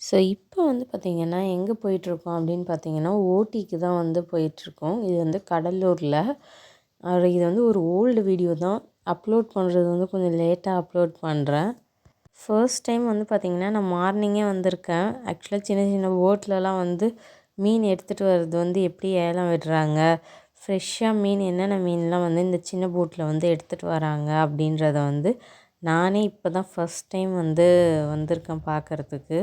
So இப்போ வந்து பார்த்திங்கன்னா எங்கே போயிட்டுருக்கோம் அப்படின்னு பார்த்தீங்கன்னா ஓட்டிக்கு தான் வந்து போயிட்டுருக்கோம். இது வந்து கடலூரில். இது வந்து ஒரு ஓல்டு வீடியோ தான். அப்லோட் பண்ணுறது வந்து கொஞ்சம் லேட்டாக அப்லோட் பண்ணுறேன் ஃபர்ஸ்ட் டைம் வந்து பார்த்திங்கன்னா நான் மார்னிங்கே வந்திருக்கேன். ஆக்சுவலாக சின்ன சின்ன போட்லலாம் வந்து மீன் எடுத்துகிட்டு வர்றது வந்து எப்படி ஏலம் விடுறாங்க? ஃப்ரெஷ்ஷாக மீன் என்னென்ன மீன்லாம் வந்து இந்த சின்ன போட்டில் வந்து எடுத்துகிட்டு வராங்க அப்படின்றத வந்து நானே இப்போ தான் ஃபஸ்ட் டைம் வந்து வந்திருக்கேன் பார்க்குறதுக்கு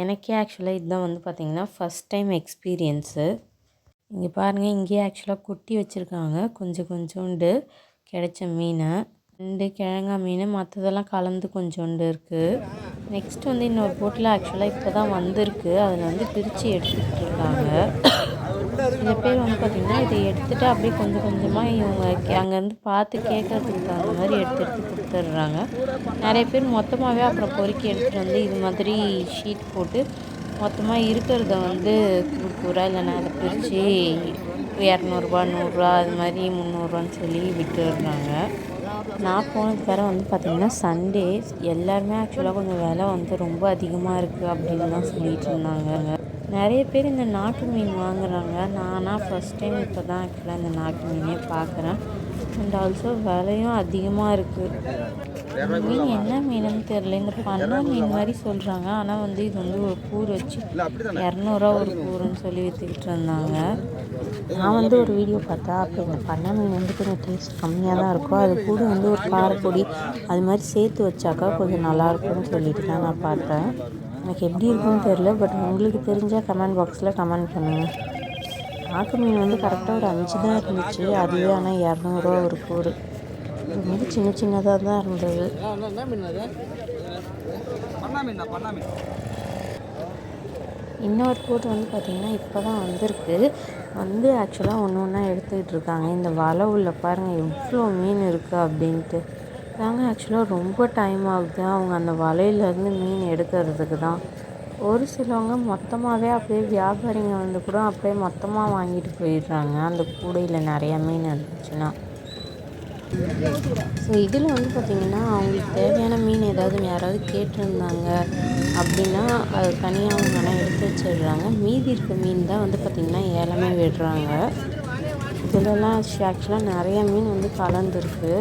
எனக்கே ஆக்சுவலாக இதுதான் வந்து பார்த்திங்கன்னா ஃபஸ்ட் டைம் எக்ஸ்பீரியன்ஸு இங்கே பாருங்கள் இங்கேயே ஆக்சுவலாக குட்டி வச்சுருக்காங்க. கொஞ்சம் கொஞ்சோண்டு கிடைச்ச மீனை. ரெண்டு கிழங்கா மீன் மற்றதெல்லாம் கலந்து கொஞ்சோண்டு இருக்குது நெக்ஸ்ட் வந்து இன்னொரு போட்டில் ஆக்சுவலாக இப்போ தான் வந்திருக்கு. அதில் வந்து பிரித்து எடுத்துக்கிட்டு இருக்காங்க. சில பேர் வந்து பார்த்திங்கன்னா எடுத்துகிட்டு அப்படியே கொஞ்சம் கொஞ்சமாக இவங்க அங்கேருந்து பார்த்து கேட்குறதுக்கு தகுந்த மாதிரி எடுத்து எடுத்து கொடுத்துட்றாங்க. நிறைய பேர் மொத்தமாகவே அப்புறம் பொறுக்கி எடுத்துகிட்டு வந்து இது மாதிரி ஷீட் போட்டு மொத்தமாக இருக்கிறத வந்து குறுக்கூறாக இல்லைன்னா அதை பிரித்து இரநூறுபா நூறுரூவா அது மாதிரி முந்நூறுரூவான்னு சொல்லி விட்டுடுறாங்க. நான் போனது வேறு வந்து பார்த்திங்கன்னா சண்டே எல்லாருமே ஆக்சுவலாக கொஞ்சம் விலை வந்து ரொம்ப அதிகமாக இருக்குது அப்படின்னு தான் இருந்தாங்க நிறைய பேர் இந்த நாட்டு மீன் வாங்குறாங்க. நானாக ஃபஸ்ட் டைம் இப்போ தான் ஆக்சுவலாக இந்த நாட்டு மீனே பார்க்குறேன் அண்ட் ஆல்சோ விலையும் அதிகமாக இருக்குது இந்த மீன் என்ன மீனுன்னு தெரில இந்த பண்ணா மீன் மாதிரி சொல்கிறாங்க ஆனால் வந்து இது வந்து ஒரு கூறு வச்சு இரநூறுவா ஒரு கூறுன்னு சொல்லி விற்றுக்கிட்டு இருந்தாங்க. நான் வந்து ஒரு வீடியோ பார்த்தா அப்போ இந்த பண்ணா மீன் வந்து கொஞ்சம் டேஸ்ட் கம்மியாக தான் இருக்கும். அது கூட வந்து ஒரு காரப்பொடி அது மாதிரி சேர்த்து வச்சாக்கா கொஞ்சம் நல்லாயிருக்கும்னு சொல்லிட்டு தான் நான் பார்த்தேன். எனக்கு எப்படி இருக்குன்னு தெரில பட் உங்களுக்கு தெரிஞ்சால் கமெண்ட் பாக்ஸில் கமெண்ட் பண்ணுங்கள் நாக்கு மீன் வந்து கரெக்டாக ஒரு அஞ்சு தான் இருந்துச்சு. அதுவே ஆனால் இரநூறுவா ஒரு கூறு. இது வந்து சின்ன சின்னதாக தான் இருந்தது. இன்னொரு கூட்டு வந்து பார்த்திங்கன்னா இப்போ தான் வந்திருக்கு. வந்து ஆக்சுவலாக ஒன்று ஒன்றா எடுத்துக்கிட்டு இருக்காங்க. இந்த வலை உள்ள பாருங்கள் எவ்வளோ மீன் இருக்குது அப்படின்ட்டு. தாங்க ஆக்சுவலாக ரொம்ப டைம் ஆகுது. அவங்க அந்த வலையிலேருந்து மீன் எடுக்கிறதுக்கு தான். ஒரு சிலவங்க மொத்தமாகவே அப்படியே வியாபாரிங்க வந்து கூட அப்படியே மொத்தமாக வாங்கிட்டு போயிடுறாங்க. அந்த கூடையில் நிறையா மீன் இருந்துச்சுன்னா. ஸோ இதில் வந்து பார்த்திங்கன்னா அவங்களுக்கு தேவையான மீன் ஏதாவது யாராவது கேட்டிருந்தாங்க அப்படின்னா அது தனியாக அவங்க ஆனால் எடுத்து வச்சிடுறாங்க. மீதி இருக்க மீன் தான் வந்து பார்த்திங்கன்னா ஏலமே விடுறாங்க. இதிலலாம் ஆக்சுவலாக நிறைய மீன் வந்து கலந்துருக்கு.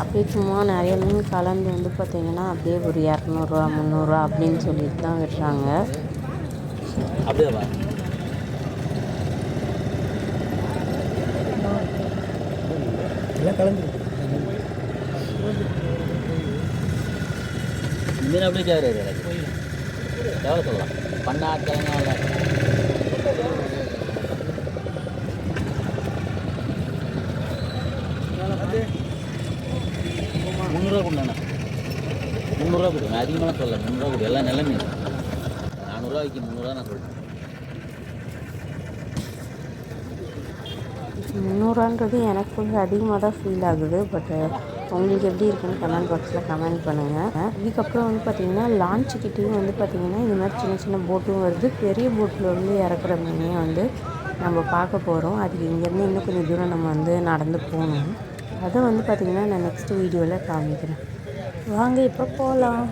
அப்படியே சும்மா நிறைய மீன் கலந்து வந்து பார்த்திங்கன்னா அப்படியே ஒரு இரநூறுவா முந்நூறுரூவா அப்படின்னு சொல்லிட்டு தான் விடுறாங்க அப்படியே மீன் அப்படியே சொல்லலாம் பண்ணா கிழங்கால முந்நூறுரூவா கொடுண்ணா முந்நூறுரூவா கொடுங்க அதிகமாக சொல்ல முந்நூறுரூவா கொடு எல்லாம் நல்ல நானூறுரூவாய்க்கு முந்நூறுரூவா நான் சொல்கிறேன் முந்நூறுவான்றது எனக்கு கொஞ்சம் அதிகமாக தான் ஃபீல் ஆகுது பட் உங்களுக்கு எப்படி இருக்குன்னு கமெண்ட் பாக்ஸில் கமெண்ட் பண்ணுங்கள் இதுக்கப்புறம் வந்து பார்த்திங்கன்னா லான்ச் கிட்டேயும் வந்து பார்த்திங்கன்னா இந்த மாதிரி சின்ன சின்ன போட்டும் வருது. பெரிய போட்டில் வந்து இறக்குற மீனையும் வந்து நம்ம பார்க்க போகிறோம் அதுக்கு இங்கேருந்து இன்னும் கொஞ்சம் தூரம் நம்ம வந்து நடந்து போகணும். அதை வந்து பார்த்திங்கன்னா நான் நெக்ஸ்ட் வீடியோவில் காமிக்கிறேன். வாங்க இப்போ போகலாம்